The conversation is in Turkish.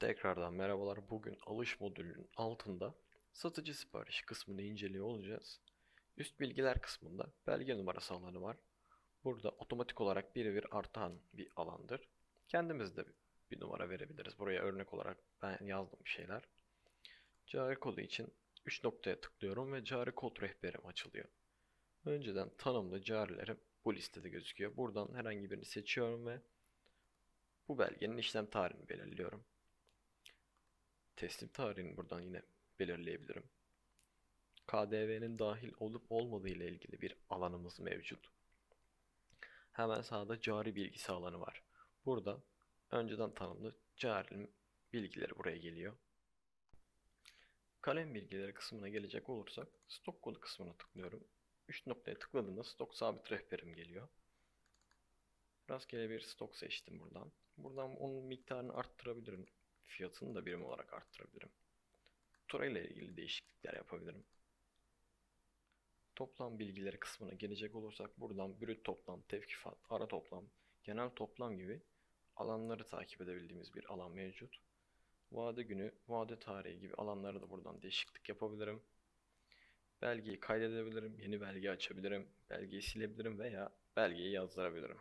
Tekrardan merhabalar. Bugün alış modülünün altında satıcı sipariş kısmını inceliyor olacağız. Üst bilgiler kısmında belge numarası alanı var. Burada otomatik olarak birebir artan bir alandır. Kendimiz de bir numara verebiliriz. Buraya örnek olarak ben yazdım bir şeyler. Cari kodu için 3 noktaya tıklıyorum ve cari kod rehberim açılıyor. Önceden tanımlı carilerim bu listede gözüküyor. Buradan herhangi birini seçiyorum ve bu belgenin işlem tarihini belirliyorum. Teslim tarihini buradan yine belirleyebilirim. KDV'nin dahil olup olmadığı ile ilgili bir alanımız mevcut. Hemen sağda cari bilgisi alanı var. Burada önceden tanımlı cari bilgileri buraya geliyor. Kalem bilgileri kısmına gelecek olursak stok kodu kısmına tıklıyorum. 3 noktaya tıkladığımda stok sabit rehberim geliyor. Rastgele bir stok seçtim buradan. Buradan onun miktarını arttırabilirim. Fiyatını da birim olarak arttırabilirim. Tura ile ilgili değişiklikler yapabilirim. Toplam bilgileri kısmına gelecek olursak buradan brüt toplam, tevkifat, ara toplam, genel toplam gibi alanları takip edebildiğimiz bir alan mevcut. Vade günü, vade tarihi gibi alanları da buradan değişiklik yapabilirim. Belgeyi kaydedebilirim, yeni belge açabilirim, belgeyi silebilirim veya belgeyi yazdırabilirim.